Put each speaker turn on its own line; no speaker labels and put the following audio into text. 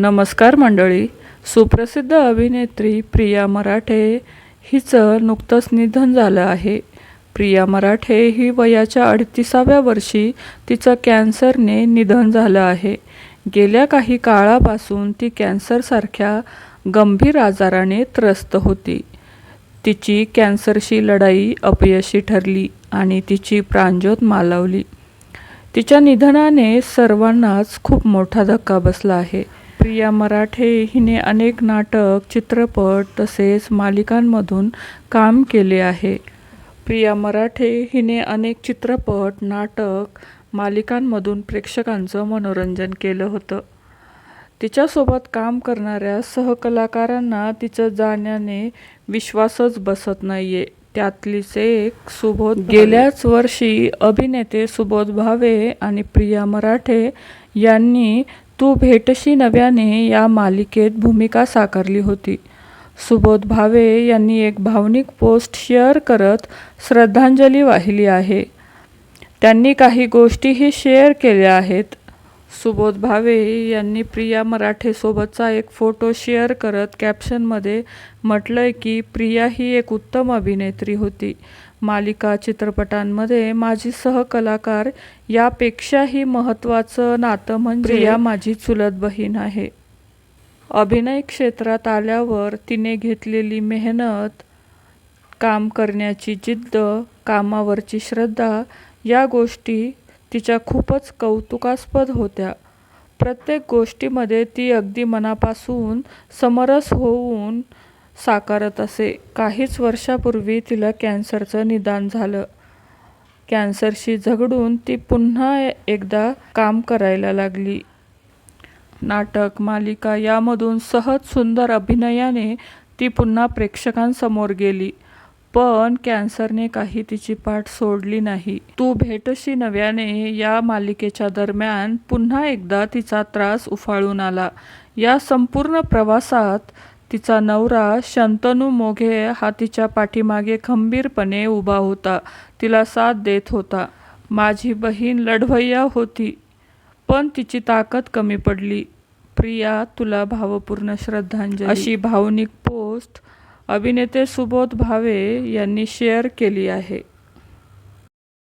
नमस्कार मंडळी. सुप्रसिद्ध अभिनेत्री प्रिया मराठे हिचं नुकतंच निधन झालं आहे. प्रिया मराठे ही वयाच्या अडतीसाव्या वर्षी तिचं कॅन्सरने निधन झालं आहे. गेल्या काही काळापासून ती कॅन्सरसारख्या गंभीर आजाराने त्रस्त होती. तिची कॅन्सरशी लढाई अपयशी ठरली आणि तिची प्राणज्योत मालवली. तिच्या निधनाने सर्वांनाच खूप मोठा धक्का बसला आहे. प्रिया मराठे हिने अनेक नाटक चित्रपट तसेच मालिकांमधून काम केले आहे. प्रिया मराठे हिने अनेक चित्रपट नाटक मालिकांमधून प्रेक्षकांचं मनोरंजन केलं होतं. तिच्यासोबत काम करणाऱ्या सहकलाकारांना तिचं जाण्याने विश्वासच बसत नाहीये. त्यातलीच एक सुबोध गेल्याच वर्षी अभिनेते सुबोध भावे आणि प्रिया मराठे यांनी तू भेटशी नव्याने या मालिकेत भूमिका साकारली होती. सुबोध भावे यांनी एक भावनिक पोस्ट शेअर करत श्रद्धांजली वाहिली आहे. त्यांनी काही गोष्टीही शेअर केल्या आहेत. सुबोध भावे यांनी प्रिया मराठेसोबतचा एक फोटो शेअर करत कॅप्शनमध्ये म्हटलंय की प्रिया ही एक उत्तम अभिनेत्री होती. मालिका चित्रपटांमध्ये माझी सहकलाकार यापेक्षाही महत्त्वाचं नातं म्हणजे प्रिया. माझी चुलत बहीण आहे. अभिनय क्षेत्रात आल्यावर तिने घेतलेली मेहनत काम करण्याची जिद्द कामावरची श्रद्धा या गोष्टी तिच्या खूपच कौतुकास्पद होत्या. प्रत्येक गोष्टीमध्ये ती अगदी मनापासून समरस होऊन साकारत असे. काहीच वर्षापूर्वी तिला कॅन्सरचं निदान झालं. कॅन्सरशी झगडून ती पुन्हा एकदा काम करायला लागली. नाटक मालिका यामधून सहज सुंदर अभिनयाने ती पुन्हा प्रेक्षकांसमोर गेली. पण कॅन्सरने काही तिची पाठ सोडली नाही. तू भेटशी नव्याने या मालिकेच्या दरम्यान पुन्हा एकदा तिचा त्रास उफाळून आला. या संपूर्ण प्रवासात तिचा नवरा शंतनू मोघे हा तिच्या पाठीमागे खंबीरपणे उभा होता. तिला साथ देत होता. माझी बहीण लढवय्या होती पण तिची ताकद कमी पडली. प्रिया तुला भावपूर्ण श्रद्धांजली. अशी भावनिक पोस्ट अभिनेते सुबोध भावे यांनी शेअर केली आहे.